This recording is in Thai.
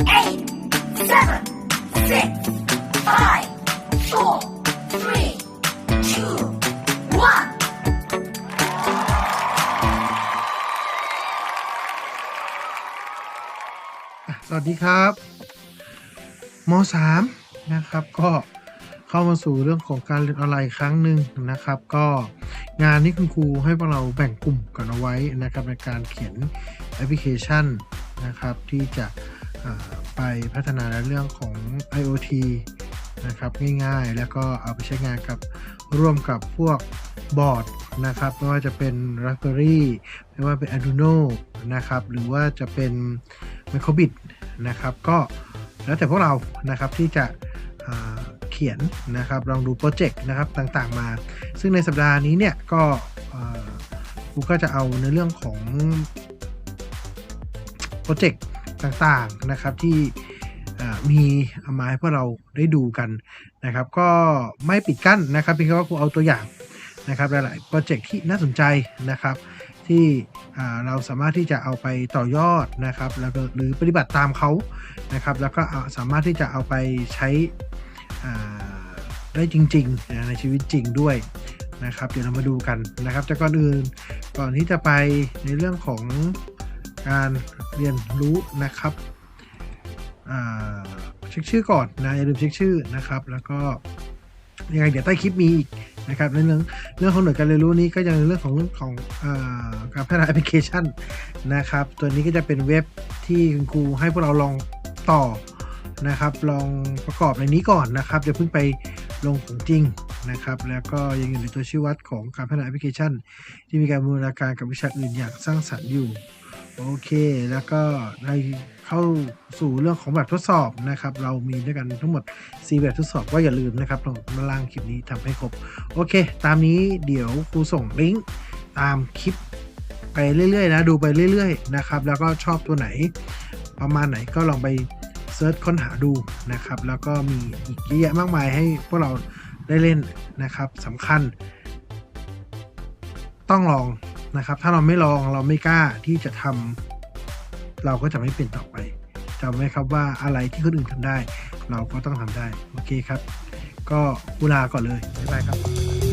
eight, seven, six, five, four, three, two, one. สวัสดีครับมสามนะครับ ก็เข้ามาสู่เรื่องของการเรียนออนไลน์ครั้งหนึ่งนะครับ ก็งานนี้คุณครูให้พวกเราแบ่งกลุ่มกันเอาไว้นะครับในการเขียนแอปพลิเคชันนะครับที่จะ ไปพัฒนาในเรื่องของ IoT นะครับง่ายๆ แล้วก็เอาไปใช้งานกับร่วมกับพวกบอร์ดนะครับไม่ว่าจะเป็น Raspberry ไม่ว่าเป็น Arduino นะครับหรือว่าจะเป็น Microbit นะครับก็แล้วแต่พวกเรานะครับที่จะเขียนนะครับลองดูโปรเจกต์นะครับต่างๆมา ซึ่งในสัปดาห์นี้เนี่ยก็อ่าครูก็จะเอาในเรื่องของโปรเจกต์ ต่างๆนะครับที่มีเอามาให้พวกเราได้ดูกันนะครับ ก็ไม่ปิดกั้นนะครับเพียงแค่ว่าครูเอาตัวอย่างนะครับหลายๆโปรเจกต์ที่น่าสนใจนะครับที่เราสามารถที่จะเอาไปต่อยอดนะครับแล้วก็หรือปฏิบัติตามเขานะครับ แล้วก็สามารถที่จะเอาไปใช้ได้จริงๆในชีวิตจริงด้วยนะครับ เดี๋ยวเรามาดูกันนะครับแต่ก่อนอื่นก่อนที่จะไปในเรื่องของ การเรียนรู้นะครับเช็คชื่อก่อนนะอย่าลืมเช็คชื่อนะครับ แล้วก็ยังไงเดี๋ยวใต้คลิปมีอีกนะครับในเรื่องเรื่องของหน่วยการเรียนรู้นี้ก็ยังเป็นเรื่องของเรื่องของอการพัฒนาแอปพลิเคชันนะครับ ตัวนี้ก็จะเป็นเว็บที่คุณครูให้พวกเราลองต่อนะครับ ลองประกอบในนี้ก่อนนะครับเดี๋ยวเพิ่งไปลงของจริงนะครับ แล้วก็ยังอยู่ในตัวชี้วัดของการพัฒนาแอปพลิเคชัน ที่มีการบูรณาการกับวิชาอื่นอย่างสร้างสรรค์อยู่ โอเค แล้วก็ในเข้าสู่เรื่องของแบบทดสอบนะครับ เรามีด้วยกันทั้งหมด 4 แบบทดสอบก็อย่าลืมนะครับลองมาล่างคลิปนี้ทำให้ครบ โอเค ตามนี้เดี๋ยวครูส่งลิงก์ตามคลิปไปเรื่อยๆนะ ดูไปเรื่อยๆนะครับ แล้วก็ชอบตัวไหน ประมาณไหนก็ลองไปเซิร์ชค้นหาดูนะครับ แล้วก็มีอีกเยอะแยะมากมายให้พวกเราได้เล่นนะครับสำคัญ ต้องลอง นะครับ ถ้าเราไม่ลองเราไม่กล้าที่จะทำเราก็จะไม่เป็นต่อไปจำไว้ครับว่าอะไรที่คนอื่นทำได้ เราก็ต้องทำได้ โอเคครับ ก็กุลาก่อนเลยบ๊ายบายครับ